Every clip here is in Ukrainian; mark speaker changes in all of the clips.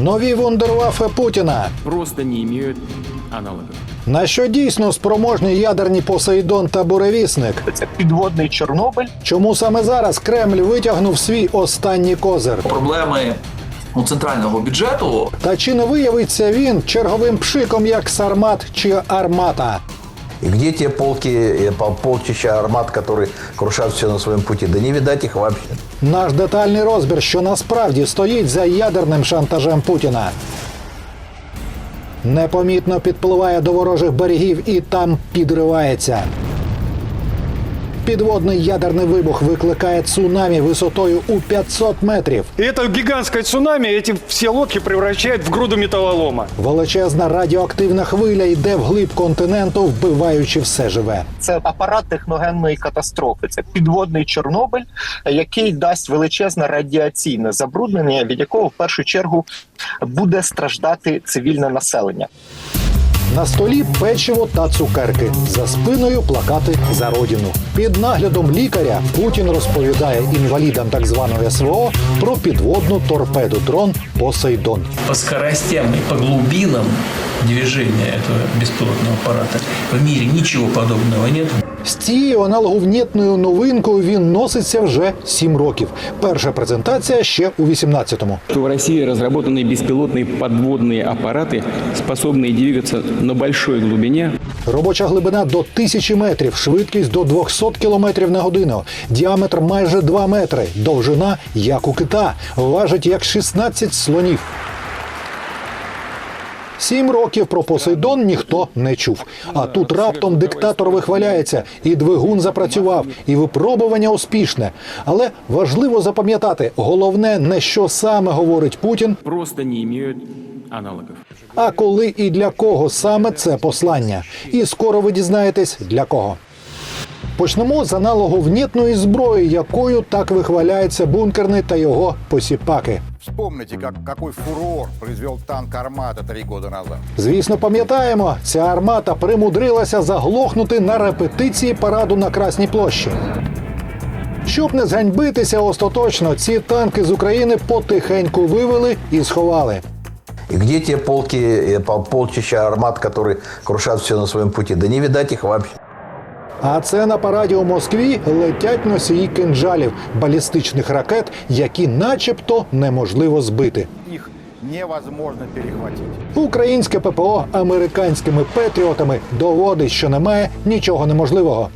Speaker 1: Нові вундервафи Путіна.
Speaker 2: просто не имеют аналогов.
Speaker 1: На що дійсно спроможні ядерні Посейдон та буревісник?
Speaker 3: Це підводний Чорнобиль.
Speaker 1: Чому саме зараз Кремль витягнув свій останній козир?
Speaker 4: проблеми у центрального бюджету
Speaker 1: Та чи не виявиться він черговим пшиком, як Сармат чи Армата?
Speaker 5: И где те полки, э, полчища армат, которые крушат все на своем пути? Да не видать их вообще.
Speaker 1: Наш детальний розбір, що насправді стоїть за ядерним шантажем Путіна. Непомітно підпливає до ворожих берегів і там підривається. Підводний ядерний вибух викликає цунамі висотою у 500 метрів.
Speaker 6: И это гигантское цунами эти все лодки превращает в груду металлолома.
Speaker 1: Величезна радіоактивна хвиля йде вглиб континенту, вбиваючи все живе.
Speaker 3: Це апарат техногенної катастрофи. Це підводний Чорнобиль, який дасть величезне радіаційне забруднення, від якого в першу чергу буде страждати цивільне населення.
Speaker 1: На столі печиво та цукерки. За спиною плакати за родину. Під наглядом лікаря Путін розповідає інвалідам так званої СВО про підводну торпеду дрон Посейдон.
Speaker 7: по скоростям і по глубинам движения этого беспилотного аппарата в мире ничего подобного нет.
Speaker 1: З цією аналоговнітною новинкою він носиться вже сім років. Перша презентація ще у 18-му.
Speaker 8: что в России разработаны беспилотные подводные аппараты, способные двигаться на большой глубине.
Speaker 1: Робоча глибина до тисячі метрів, швидкість до 200 кілометрів на годину, діаметр майже 2 метри, довжина як у кита, важить як 16 слонів. Сім років про Посейдон ніхто не чув. А тут раптом диктатор вихваляється, і двигун запрацював, і випробування успішне. Але важливо запам'ятати, головне не що саме говорить Путін,
Speaker 2: Просто не имеют аналогов.
Speaker 1: а коли і для кого саме це послання. І скоро ви дізнаєтесь для кого. Почнемо з аналоговнітної зброї, якою так вихваляється бункерний та його посіпаки.
Speaker 9: Вспомните, как, какой фурор произвел танк «Армата» три года назад.
Speaker 1: Звісно, пам'ятаємо, ця армата примудрилася заглохнути на репетиції параду на Красній площі. Щоб не зганьбитися остаточно, ці танки з України потихеньку вивели і сховали.
Speaker 5: И где те полки, э, полчища армат, которые крушат все на своем пути? Да не видать их вообще.
Speaker 1: А це на параді у Москві летять носії кинджалів, балістичних ракет, які начебто неможливо збити.
Speaker 9: Їх невозможно перехватити.
Speaker 1: Українське ППО американськими патріотами доводить, що немає нічого неможливого.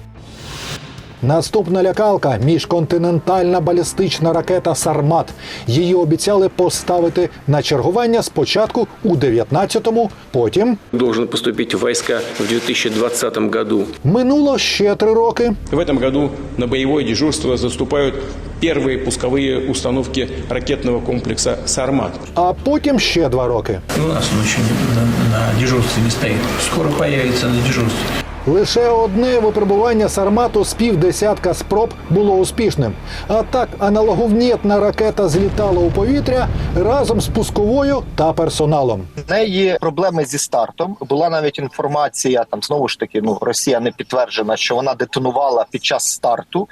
Speaker 1: Наступна лякалка міжконтинентальна балістична ракета Сармат. Її обіцяли поставити на чергування спочатку у 19-му, потім
Speaker 10: должен поступить в войска в 2020 году.
Speaker 1: минуло ще три роки.
Speaker 8: В этом году на боевое дежурство заступают первые пусковые установки ракетного комплекса «Сармат».
Speaker 1: А потім ще два роки.
Speaker 7: И у нас он еще на, на дежурстве не стоит. Скоро появится на дежурстве.
Speaker 1: Лише одне випробування Сармату з півдесятка спроб було успішним. А так аналоговнітна ракета злітала у повітря разом з пусковою та персоналом.
Speaker 3: В неї проблеми зі стартом. Була навіть інформація, там знову ж таки, ну Росія не підтверджена, що вона детонувала під час старту.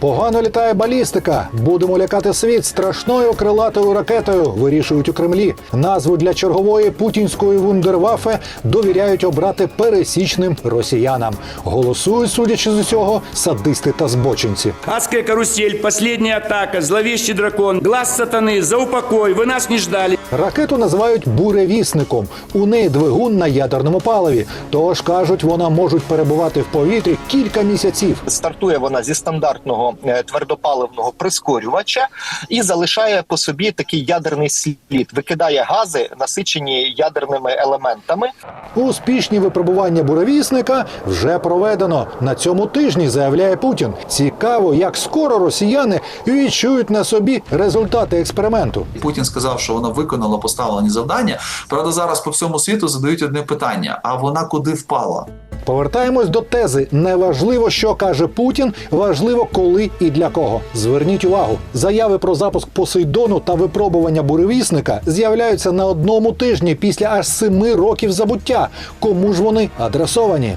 Speaker 1: Погано літає балістика. Будемо лякати світ страшною крилатою ракетою. Вирішують у Кремлі. Назву для чергової путінської вундервафе довіряють обрати пересічним росіянам. Голосують, судячи з усього, садисти та збочинці.
Speaker 11: Адская карусель, последняя атака, зловещий дракон, глаз сатаны, за упокой, вы нас не ждали.
Speaker 1: Ракету називають буревісником. У неї двигун на ядерному паливі. Тож кажуть, вона можуть перебувати в повітрі кілька місяців.
Speaker 3: Стартує вона зі стандартного е, твердопаливного прискорювача і залишає по собі такий ядерний слід. Викидає гази, насичені ядерними елементами.
Speaker 1: Успішні випробування буревісника вже проведено на цьому тижні, заявляє Путін. Цікаво, як скоро росіяни відчують на собі результати експерименту.
Speaker 4: Путін сказав, що вона виконала поставлені завдання. Правда, зараз по всьому світу задають одне питання: а вона куди впала?
Speaker 1: Повертаємось до тези. Неважливо, що каже Путін, важливо, коли і для кого. Зверніть увагу, заяви про запуск Посейдону та випробування буревісника з'являються на одному тижні після аж семи років забуття. Кому ж вони адресовані?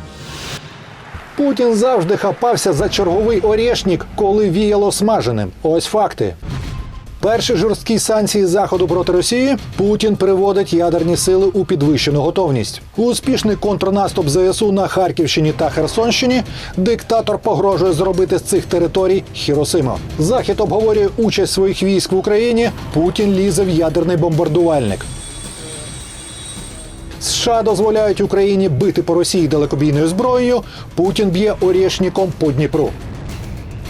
Speaker 1: Путін завжди хапався за черговий орєшнік, коли віяло смаженим. Ось факти. Перші жорсткі санкції заходу проти Росії Путін приводить ядерні сили у підвищену готовність. Успішний контрнаступ ЗСУ на Харківщині та Херсонщині. Диктатор погрожує зробити з цих територій Хіросиму. Захід обговорює участь своїх військ в Україні. Путін лізе в ядерний бомбардувальник. США дозволяють Україні бити по Росії далекобійною зброєю. Путін б'є орєшніком по Дніпру.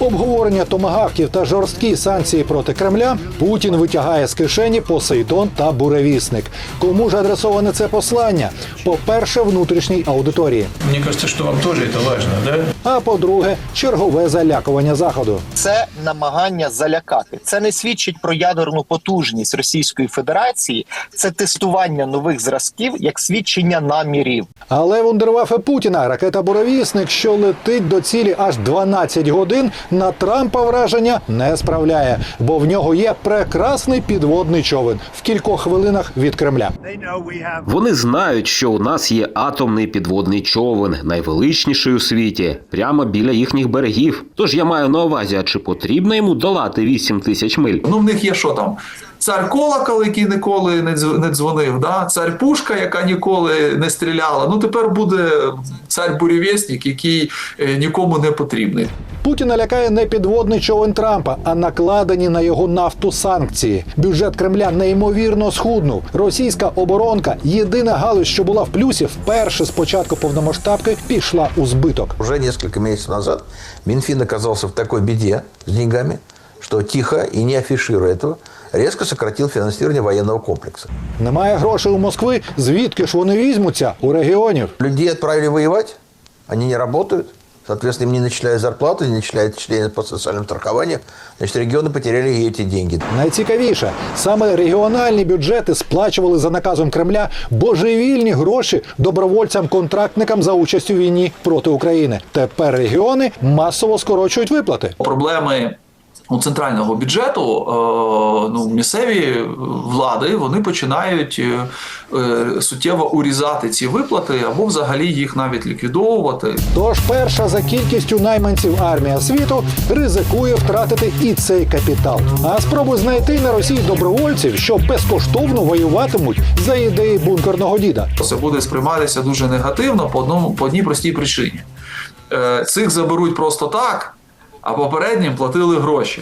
Speaker 1: Обговорення томагавків та жорсткі санкції проти Кремля Путін витягає з кишені Посейдон та буревісник. Кому ж адресоване це послання? По-перше, внутрішній аудиторії.
Speaker 12: Мне кажется, что вам тоже это важно, да?
Speaker 1: А по-друге, чергове залякування заходу.
Speaker 3: Це намагання залякати. Це не свідчить про ядерну потужність Російської Федерації. Це тестування нових зразків як свідчення намірів.
Speaker 1: Але вундервафе Путіна ракета буревісник, що летить до цілі аж 12 годин, на Трампа враження не справляє, бо в нього є прекрасний підводний човен в кількох хвилинах від Кремля.
Speaker 7: Вони знають, що у нас є атомний підводний човен, найвеличніший у світі, прямо біля їхніх берегів. Тож я маю на увазі, а чи потрібно йому долати 8 тисяч миль?
Speaker 4: Ну, в них є що там? Цар колокол, який ніколи не дз- дзвонив, да? цар пушка, яка ніколи не стріляла. Ну тепер буде цар бурєвєснік, який е, нікому не потрібний.
Speaker 1: Путіна лякає не підводний човен Трампа, а накладені на його нафту санкції. Бюджет Кремля неймовірно схуднув. Російська оборонка, єдина галузь, що була в плюсі, вперше з початку повномасштабки пішла у збиток.
Speaker 13: Уже несколько месяцев назад Минфин оказался в такой беде с деньгами, что тихо и не афишируя этого, резко сократил финансирование военного комплекса.
Speaker 1: Немає грошей у Москви. Звідки ж вони візьмуться у регіонів?
Speaker 13: Людей отправили воевать, они не работают, соответственно, им не начисляют зарплату, не начисляют отчисления по социальным страхованиям, значит, регионы потеряли и эти деньги.
Speaker 1: Найцікавіше, саме регіональні бюджети сплачували за наказом Кремля божевільні гроші добровольцям-контрактникам за участь у війні проти України. Тепер регіони масово скорочують виплати.
Speaker 4: Проблеми. у центрального бюджету е, ну, місцеві влади вони починають е, е, суттєво урізати ці виплати або взагалі їх навіть ліквідовувати.
Speaker 1: Тож перша за кількістю найманців армія світу ризикує втратити і цей капітал. А спробуй знайти на Росії добровольців, що безкоштовно воюватимуть за ідеї бункерного діда.
Speaker 4: Це буде сприйматися дуже негативно по одному по одній простій причині. Цих заберуть просто так, а попереднім платили гроші.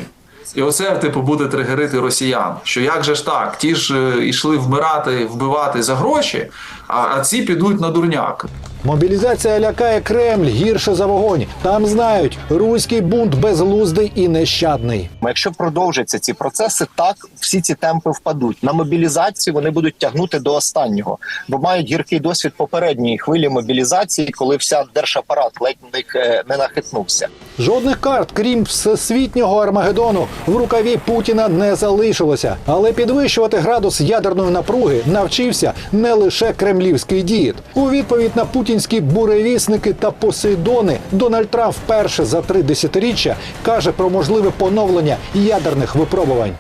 Speaker 4: І оце, типу, буде тригерити росіян. Що як же ж так? Ті ж е, йшли вмирати, вбивати за гроші, а, а ці підуть на дурняк.
Speaker 1: Мобілізація лякає Кремль гірше за вогонь. Там знають, руський бунт безглуздий і нещадний.
Speaker 3: Якщо продовжаться ці процеси, так всі ці темпи впадуть. На мобілізацію вони будуть тягнути до останнього, бо мають гіркий досвід попередньої хвилі мобілізації, коли вся держапарат ледь не, не нахитнувся.
Speaker 1: Жодних карт, крім всесвітнього Армагеддону, в рукаві Путіна не залишилося. Але підвищувати градус ядерної напруги навчився не лише кремлівський дід. У відповідь на путінські буревісники та посейдони Дональд Трамп вперше за три десятиріччя каже про можливе поновлення ядерних випробувань.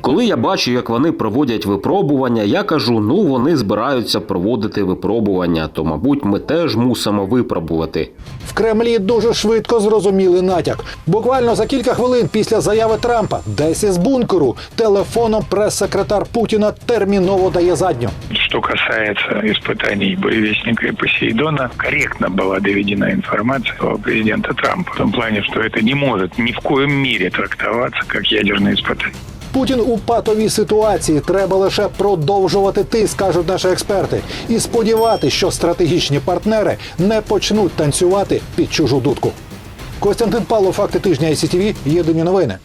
Speaker 7: Коли я бачу, як вони проводять випробування, я кажу: ну вони збираються проводити випробування, то мабуть ми теж мусимо випробувати.
Speaker 1: В Кремлі дуже швидко зрозуміли натяк. Буквально за кілька хвилин після заяви Трампа, десь із бункеру, телефоном прес-секретар Путіна терміново дає задню.
Speaker 14: Что касается испытаний буревестника и Посейдона, корректно была доведена информация у президента Трампа в том плане, что это не может ни в коем мере трактоваться как ядерные испытания.
Speaker 1: Путін у патовій ситуації треба лише продовжувати тиск, кажуть наші експерти, і сподіватися, що стратегічні партнери не почнуть танцювати під чужу дудку. Костянтин Павло, факти тижня ICTV, єдині новини.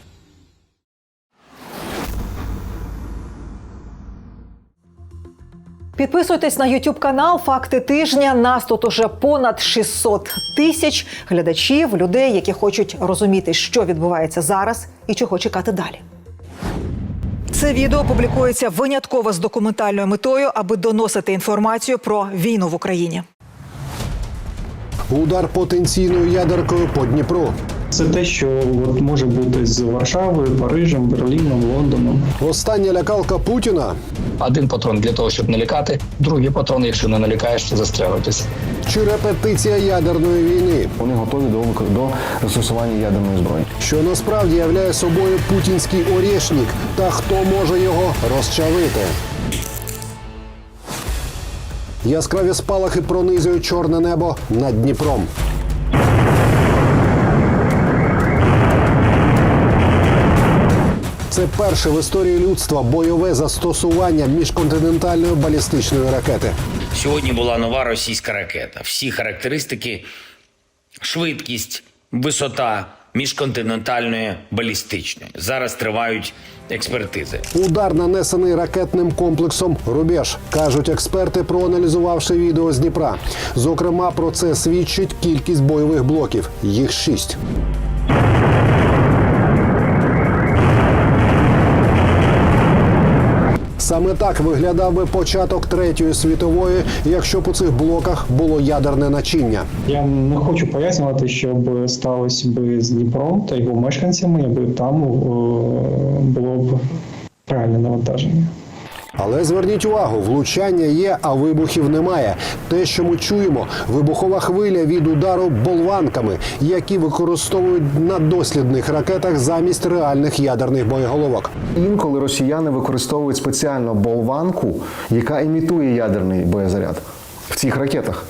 Speaker 15: Підписуйтесь на YouTube канал Факти тижня. Нас тут уже понад 600 тисяч глядачів, людей, які хочуть розуміти, що відбувається зараз і чого чекати далі. Це відео публікується винятково з документальною метою, аби доносити інформацію про війну в Україні.
Speaker 1: Удар потенційною ядеркою по Дніпру.
Speaker 16: Це те, що от може бути з Варшавою, Парижем, Берліном, Лондоном.
Speaker 17: Остання лякалка Путіна
Speaker 18: Один патрон для того, щоб налякати, другий патрон, якщо не налякаєш, то застрелитися.
Speaker 17: чи репетиція ядерної війни,
Speaker 16: Вони готові до, до застосування ядерної зброї.
Speaker 17: що насправді являє собою путінський орєшнік, та хто може його розчавити. Яскраві спалахи пронизують чорне небо над Дніпром. Це перше в історії людства бойове застосування міжконтинентальної балістичної ракети.
Speaker 18: Сьогодні була нова російська ракета. Всі характеристики, швидкість, висота міжконтинентальної балістичної. Зараз тривають експертизи.
Speaker 17: Удар нанесений ракетним комплексом Рубеж, кажуть експерти, проаналізувавши відео з Дніпра. Зокрема, про це свідчить кількість бойових блоків. Їх шість. Саме так виглядав би початок третьої світової, якщо б у цих блоках було ядерне начиння.
Speaker 16: Я не хочу пояснювати, що б сталося би з Дніпром та його мешканцями, якби там е, було б реальне навантаження.
Speaker 17: Але зверніть увагу, влучання є, а вибухів немає. Те, що ми чуємо, вибухова хвиля від удару болванками, які використовують на дослідних ракетах замість реальних ядерних боєголовок.
Speaker 16: Інколи росіяни використовують спеціально болванку, яка імітує ядерний боєзаряд в цих ракетах.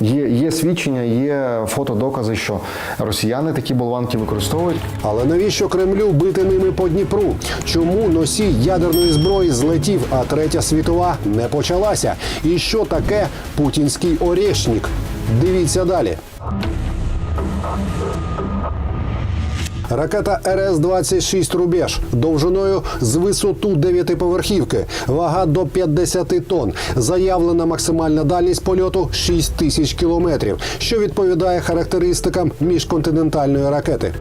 Speaker 16: Є, є свідчення, є фотодокази, що росіяни такі болванки використовують.
Speaker 17: Але навіщо Кремлю бити ними по Дніпру? Чому носій ядерної зброї злетів, а третя світова не почалася? І що таке путінський орєшнік? Дивіться далі. Ракета РС-26 «Рубеж» довжиною з висоту дев'ятиповерхівки, вага до 50 тонн. Заявлена максимальна дальність польоту 6 тисяч кілометрів, що відповідає характеристикам міжконтинентальної ракети.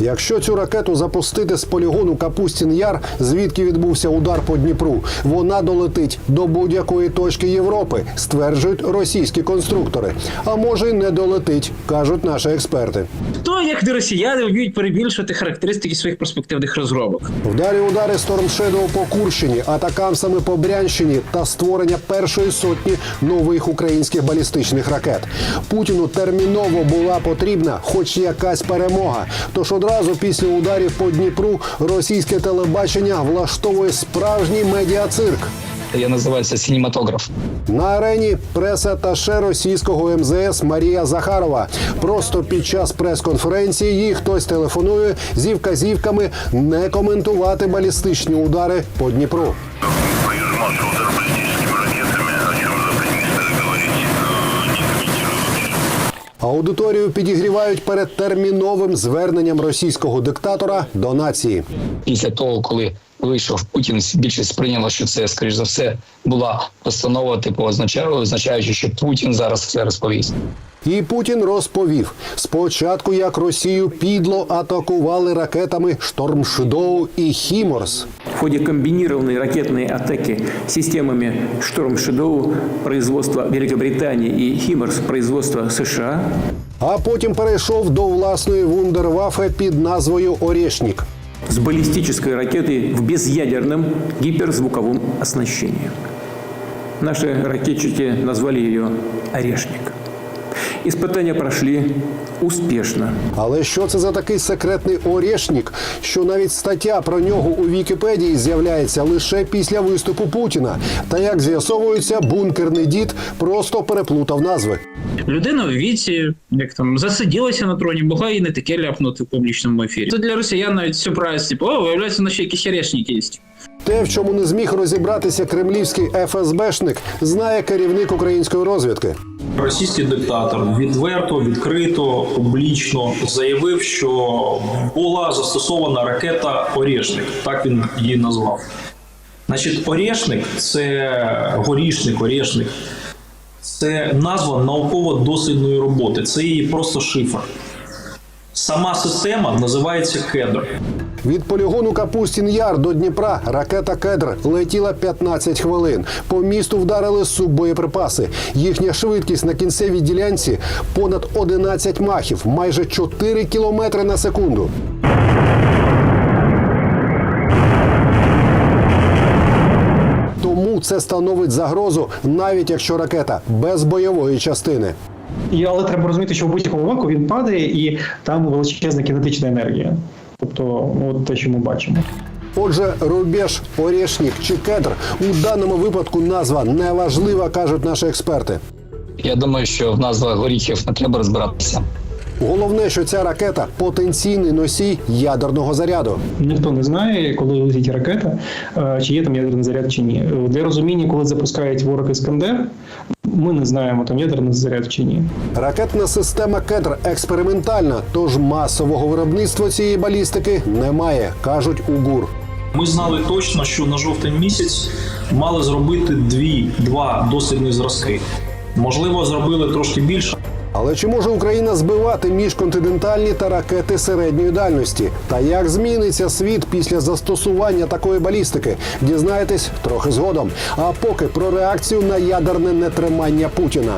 Speaker 17: Якщо цю ракету запустити з полігону Капустін Яр, звідки відбувся удар по Дніпру, вона долетить до будь-якої точки Європи, стверджують російські конструктори. А може й не долетить, кажуть наші експерти.
Speaker 19: То, як не росіяни вміють перебільшувати характеристики своїх перспективних розробок.
Speaker 17: Вдалі удари Storm Shadow по Курщині, атакамсами по Брянщині та створення першої сотні нових українських балістичних ракет. Путіну терміново була потрібна хоч якась перемога. Тож одразу після ударів по Дніпру російське телебачення влаштовує справжній медіацирк.
Speaker 18: Я називаюся синематограф.
Speaker 17: На арені прес-атташе російського МЗС Марія Захарова. Просто під час прес-конференції їй хтось телефонує зі вказівками не коментувати балістичні удари по Дніпру. Аудиторію підігрівають перед терміновим зверненням російського диктатора до нації.
Speaker 18: Після того, коли вийшов Путін, більшість сприйняла, що це, скоріш за все, була постанова, типу, означаючи, що Путін зараз все розповість.
Speaker 17: І Путін розповів спочатку, як Росію підло атакували ракетами Штормшдоу і Хіморс.
Speaker 2: В ходе комбинированной ракетной атаки системами «Шторм Шедоу» производства Великобритании и «Химмерс» производства США
Speaker 17: А потім перейшов до власної вундервафе під назвою Орєшнік.
Speaker 2: С баллистической ракетой в безъядерном гиперзвуковом оснащении. Наши ракетчики назвали ее «Орешник». Испытания прошли успешно.
Speaker 17: Але що це за такий секретний Орєшнік, що навіть стаття про нього у Вікіпедії з'являється лише після виступу Путіна? Та як з'ясовується, бункерний дід просто переплутав назви.
Speaker 19: Людина в віці, як там засиділася на троні, могла і не таке ляпнути в публічному ефірі. Це для росіян навіть сюрприз, типу, о, виявляється, на ще якісь орешники є.
Speaker 17: Те, в чому не зміг розібратися кремлівський ФСБшник, знає керівник української розвідки.
Speaker 16: Російський диктатор відверто, відкрито, публічно заявив, що була застосована ракета Орєшник. Так він її назвав. Значить, Орєшник це горішник, Орєшник. Це назва науково-дослідної роботи. Це її просто шифр.
Speaker 20: Сама система називається кедр.
Speaker 17: Від полігону Капустін Яр до Дніпра ракета Кедр летіла 15 хвилин. По місту вдарили суббоєприпаси. Їхня швидкість на кінцевій ділянці понад 11 махів, майже 4 кілометри на секунду. Тому це становить загрозу, навіть якщо ракета без бойової частини.
Speaker 21: І, але треба розуміти, що в будь-якому випадку він падає, і там величезна кінетична енергія. Тобто, от те, що ми бачимо.
Speaker 17: Отже, рубеж, Орєшнік чи кедр у даному випадку назва неважлива, кажуть наші експерти.
Speaker 18: Я думаю, що в назвах горіхів не треба розбиратися.
Speaker 17: Головне, що ця ракета потенційний носій ядерного заряду.
Speaker 21: Ніхто не знає, коли летить ракета, е, чи є там ядерний заряд чи ні. Для розуміння, коли запускають ворог Іскандер, ми не знаємо там ядерний заряд чи ні.
Speaker 17: Ракетна система кедр експериментальна, тож масового виробництва цієї балістики немає, кажуть УГУР.
Speaker 20: Ми знали точно, що на жовтень місяць мали зробити дві, два дослідні зразки. Можливо, зробили трошки більше.
Speaker 17: Але чи може Україна збивати міжконтинентальні та ракети середньої дальності? Та як зміниться світ після застосування такої балістики? Дізнаєтесь трохи згодом. А поки про реакцію на ядерне нетримання Путіна.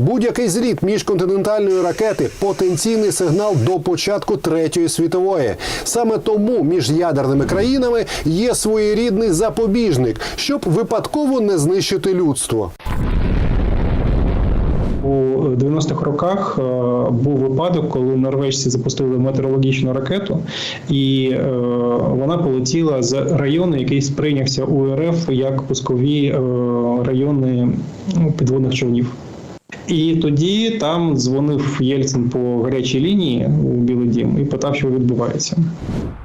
Speaker 17: Будь-який зліт міжконтинентальної ракети потенційний сигнал до початку третьої світової. Саме тому між ядерними країнами є своєрідний запобіжник, щоб випадково не знищити людство.
Speaker 21: У 90-х роках е, був випадок, коли норвежці запустили метеорологічну ракету, і е, вона полетіла з району, який сприйнявся у РФ як пускові е, райони ну, підводних човнів. І тоді там дзвонив Єльцин по гарячій лінії у Білий Дім і питав, що відбувається.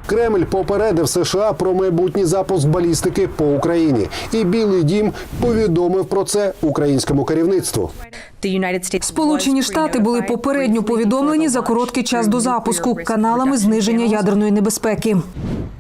Speaker 17: Кремль попередив США про майбутній запуск балістики по Україні, і Білий Дім повідомив про це українському керівництву.
Speaker 22: Сполучені Штати були попередньо повідомлені за короткий час до запуску каналами зниження ядерної небезпеки.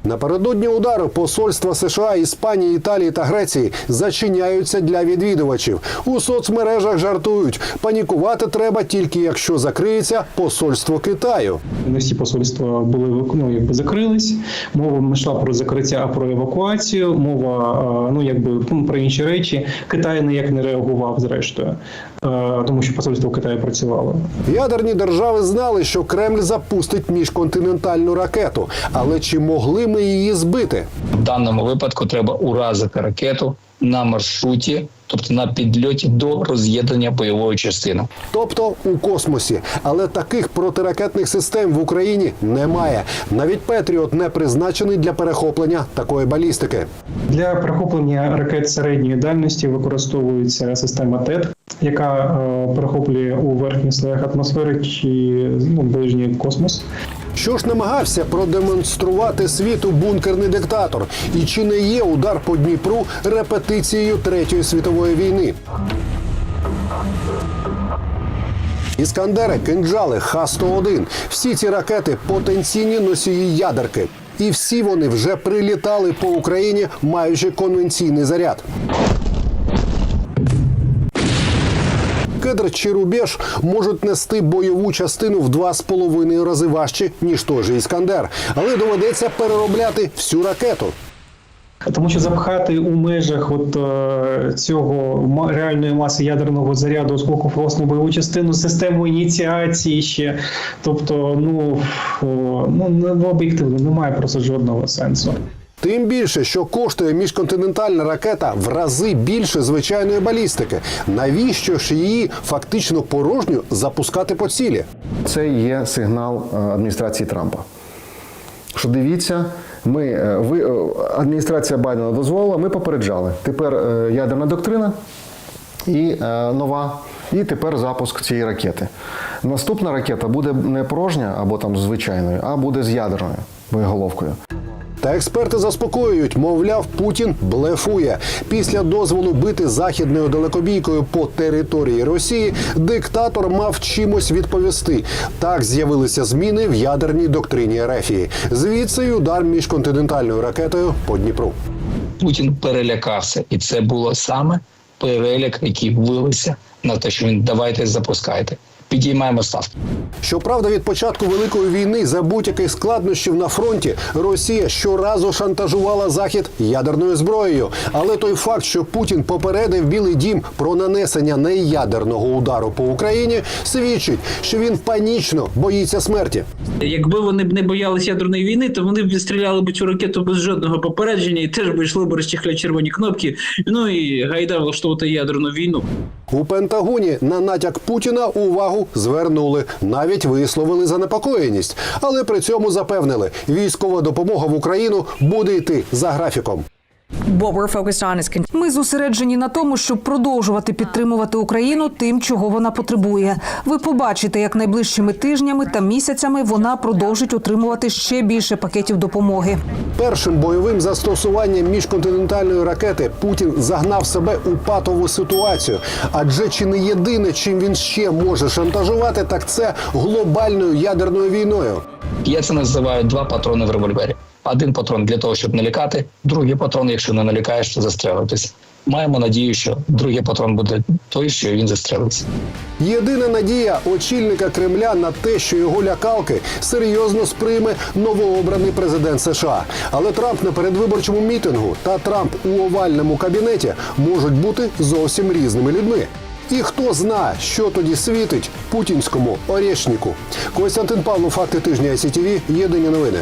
Speaker 17: Напередодні удару посольства США, Іспанії, Італії та Греції зачиняються для відвідувачів. У соцмережах жартують. Панікувати треба тільки якщо закриється посольство Китаю.
Speaker 21: Не всі посольства були ну, якби закрились. Мова не йшла про закриття, а про евакуацію. Мова е, ну якби ну, про інші речі. Китай ніяк не реагував зрештою, е, тому що посольство в Китаї працювало.
Speaker 17: Ядерні держави знали, що Кремль запустить міжконтинентальну ракету, але чи могли ми її збити?
Speaker 18: В даному випадку треба уразити ракету на маршруті, тобто на підльоті до роз'єднання бойової частини.
Speaker 17: Тобто у космосі. Але таких протиракетних систем в Україні немає. Навіть Петріот не призначений для перехоплення такої балістики.
Speaker 21: Для перехоплення ракет середньої дальності використовується система ТЕТ, яка е, перехоплює у верхніх слоях атмосфери чи ну, ближній космос.
Speaker 17: Що ж намагався продемонструвати світу бункерний диктатор? І чи не є удар по Дніпру репетицією Третьої світової війни? Іскандери, кинджали, Х-101 – всі ці ракети потенційні носії ядерки. І всі вони вже прилітали по Україні, маючи конвенційний заряд. Кедр чи рубеж можуть нести бойову частину в два з половиною рази важче, ніж той же Іскандер, але доведеться переробляти всю ракету.
Speaker 21: Тому що запхати у межах от е, цього реальної маси ядерного заряду осколку власну бойову частину систему ініціації ще, тобто, ну, о, ну не об'єктивно немає просто жодного сенсу.
Speaker 17: Тим більше, що коштує міжконтинентальна ракета в рази більше звичайної балістики. Навіщо ж її фактично порожню запускати по цілі?
Speaker 16: Це є сигнал е, адміністрації Трампа. Що дивіться, ми е, ви е, адміністрація Байдена дозволила, ми попереджали. Тепер ядерна доктрина і нова. І тепер запуск цієї ракети. Наступна ракета буде не порожня або там звичайною, а буде з ядерною боєголовкою.
Speaker 17: Та експерти заспокоюють, мовляв, Путін блефує. Після дозволу бити західною далекобійкою по території Росії диктатор мав чимось відповісти. Так з'явилися зміни в ядерній доктрині Ерефії. Звідси й удар міжконтинентальною ракетою по Дніпру.
Speaker 18: Путін перелякався, і це було саме перелік, які вилися на те, що він давайте запускайте. Підіймаємо ставки.
Speaker 17: Щоправда, від початку великої війни за будь-яких складнощів на фронті Росія щоразу шантажувала захід ядерною зброєю. Але той факт, що Путін попередив Білий Дім про нанесення неядерного удару по Україні, свідчить, що він панічно боїться смерті.
Speaker 19: Якби вони б не боялися ядерної війни, то вони б відстріляли б цю ракету без жодного попередження і теж б йшли б розчехляти червоні кнопки. Ну і гайда влаштовувати ядерну війну.
Speaker 17: У Пентагоні на натяк Путіна увагу звернули, навіть висловили занепокоєність, але при цьому запевнили, військова допомога в Україну буде йти за графіком.
Speaker 22: Ми зосереджені на тому, щоб продовжувати підтримувати Україну тим, чого вона потребує. Ви побачите, як найближчими тижнями та місяцями вона продовжить отримувати ще більше пакетів допомоги.
Speaker 17: Першим бойовим застосуванням міжконтинентальної ракети Путін загнав себе у патову ситуацію. Адже чи не єдине, чим він ще може шантажувати, так це глобальною ядерною війною.
Speaker 18: Я це називаю два патрони в револьвері. Один патрон для того, щоб налякати, другий патрон, якщо не налякаєш, то застрелитись. Маємо надію, що другий патрон буде той, що він застрелиться.
Speaker 17: Єдина надія очільника Кремля на те, що його лякалки серйозно сприйме новообраний президент США. Але Трамп на передвиборчому мітингу та Трамп у овальному кабінеті можуть бути зовсім різними людьми. І хто знає, що тоді світить путінському орешнику. Костянтин Павлов, факти тижня ICTV, єдині новини.